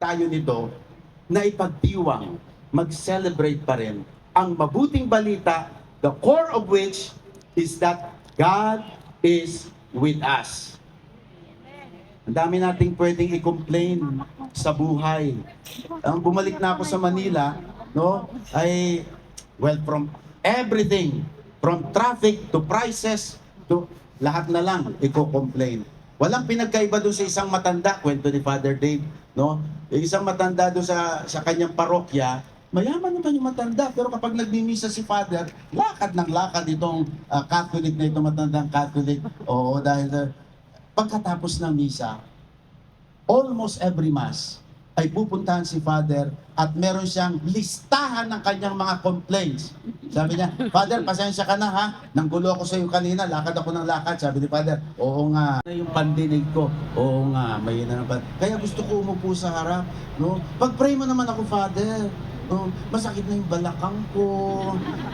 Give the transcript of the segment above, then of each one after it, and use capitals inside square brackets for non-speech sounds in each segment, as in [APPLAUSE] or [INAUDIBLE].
tayo nito na ipagdiwang, mag-celebrate pa rin ang mabuting balita, the core of which is that God is with us. Ang dami nating pwedeng i-complain sa buhay. Ang bumalik na ako sa Manila, no, ay, well, from everything, from traffic to prices, to lahat na lang, i-complain. Walang pinagkaiba doon sa isang matanda, kwento ni Father Dave, no? Yung isang matanda doon sa, sa kanyang parokya, mayaman naman yung matanda, pero kapag nagmimisa si Father, lakad ng lakad itong ah, Catholic na itong matandang Catholic. Oo, dahil ah, pagkatapos ng misa, almost every mass ay pupuntahan si Father at meron siyang listahan ng kanyang mga complaints. Sabi niya, Father, pasensya ka na ha. Nanggulo ako sa iyo kanina, lakad ako ng lakad. Sabi ni Father, oo nga. Yung pandinig ko, oo nga, may na. Kaya gusto ko umupo sa harap. No? Pag-pray mo naman ako, Father. No? Masakit na yung balakang ko.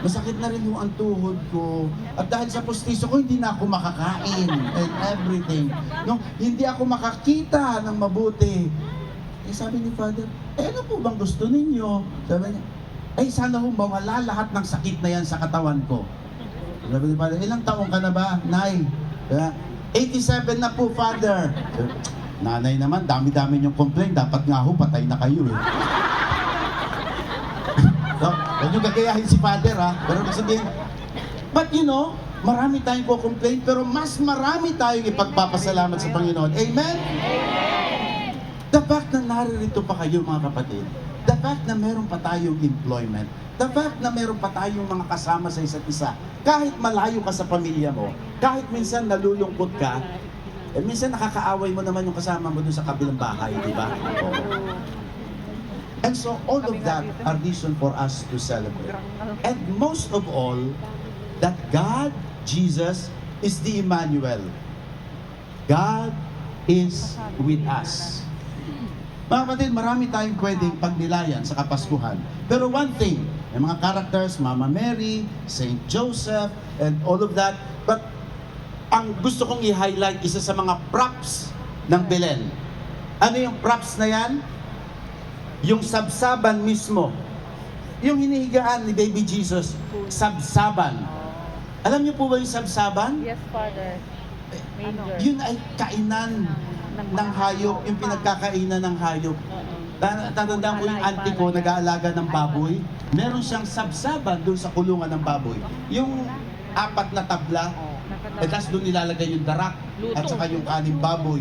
Masakit na rin yung antuhod ko. At dahil sa postiso ko, hindi na ako makakain and everything. No? Hindi ako makakita ng mabuti. Eh sabi ni Father, eh ano po bang gusto ninyo? Sabi niya, ay sana ho mawala lahat ng sakit na yan sa katawan ko. Sabi ni Father, ilang taong ka na ba, Nay? Kaya, 87 na po, Father. Nanay naman, dami-dami yung complain. Dapat nga ho, patay na kayo eh. [LAUGHS] so, huwag nyo gagayahin si Father ha. Pero sabihin, but you know, marami tayong ko-complain, pero mas marami tayong ipagpapasalamat sa Panginoon. Amen? The fact na naririto pa kayo mga kapatid, the fact na meron pa tayong employment, the fact na meron pa tayong mga kasama sa isa't isa, kahit malayo ka sa pamilya mo, kahit minsan nalulungkot ka, eh, minsan nakakaaway mo naman yung kasama mo dun sa kabilang bahay, di ba? And so all of that are reason for us to celebrate. And most of all, that God, Jesus, is the Emmanuel. God is with us. Mga kapatid, marami tayong pwedeng pagnilayan sa Kapaskuhan. Pero one thing, may mga characters, Mama Mary, Saint Joseph, and all of that. But ang gusto kong i-highlight, isa sa mga props ng Belen. Ano yung props na yan? Yung sabsaban mismo. Yung hinihigaan ni Baby Jesus, sabsaban. Alam niyo po ba yung sabsaban? Yes, Father. Major. Yun ay kainan ng hayop, yung pinagkakainan ng hayop. Ta- Tatandaan ko yung auntie ko, nag-aalaga ng baboy. Meron siyang sabsaban doon sa kulungan ng baboy. Yung apat na tabla, eh, tapos doon nilalagay yung darak at saka yung kaning baboy.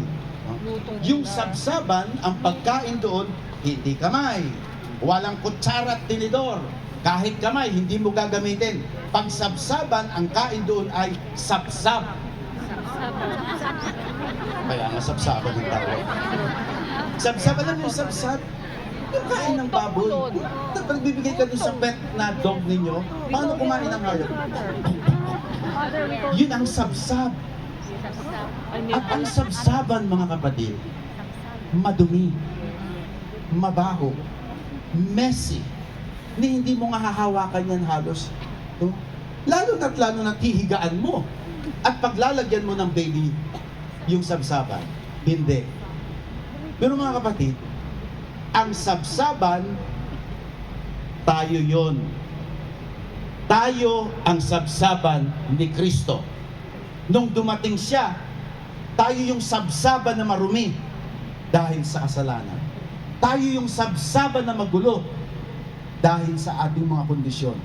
Yung sabsaban, ang pagkain doon, hindi kamay. Walang kutsara at tinidor. Kahit kamay, hindi mo gagamitin. Pag sabsaban, ang kain doon ay sabsab. Kaya nga sabsaban ng tawag. Sabsab, alam yung sabsab? Yung kain ng baboy. Tapos nagbibigay ka doon sa pet na dog ninyo, paano kumain ng hayop? Yun ang sabsab. At ang sabsaban, mga kapatid, madumi, mabaho, messy, ni hindi mo nga hahawakan yan halos. No? Lalo na't lalo na hihigaan mo. At paglalagyan mo ng baby, yung sabsaban, hindi. Pero mga kapatid, ang sabsaban, tayo yon. Tayo ang sabsaban ni Kristo. Nung dumating siya, tayo yung sabsaban na marumi dahil sa kasalanan. Tayo yung sabsaban na magulo dahil sa ating mga kondisyon.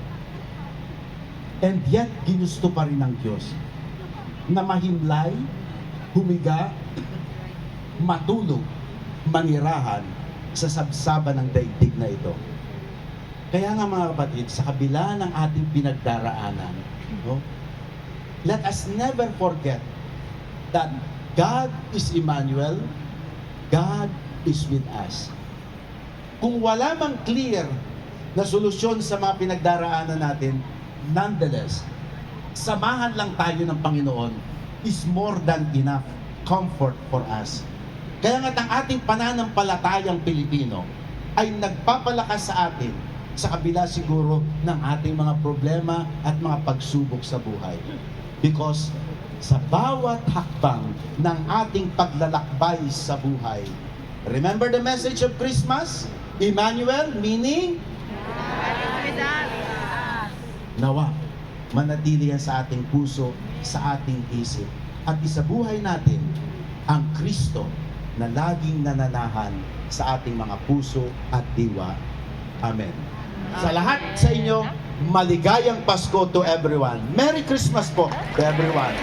And yet, ginusto pa rin ng Diyos na mahimlay, humiga, matulog, manirahan sa sabsaban ng daigdig na ito. Kaya nga mga kapatid, sa kabila ng ating pinagdaraanan, no, let us never forget that God is Emmanuel, God is with us. Kung wala mang clear na solusyon sa mga pinagdaraanan natin, nonetheless, samahan lang tayo ng Panginoon is more than enough comfort for us. Kaya nga't ang ating pananampalatayang Pilipino ay nagpapalakas sa atin sa kabila siguro ng ating mga problema at mga pagsubok sa buhay. Because sa bawat hakbang ng ating paglalakbay sa buhay, Remember the message of Christmas? Emmanuel, meaning nawa, manatili yan sa ating puso, sa ating isip. At isabuhay natin ang Kristo na laging nananahan sa ating mga puso at diwa. Amen. Sa lahat sa inyo, maligayang Pasko to everyone. Merry Christmas po to everyone.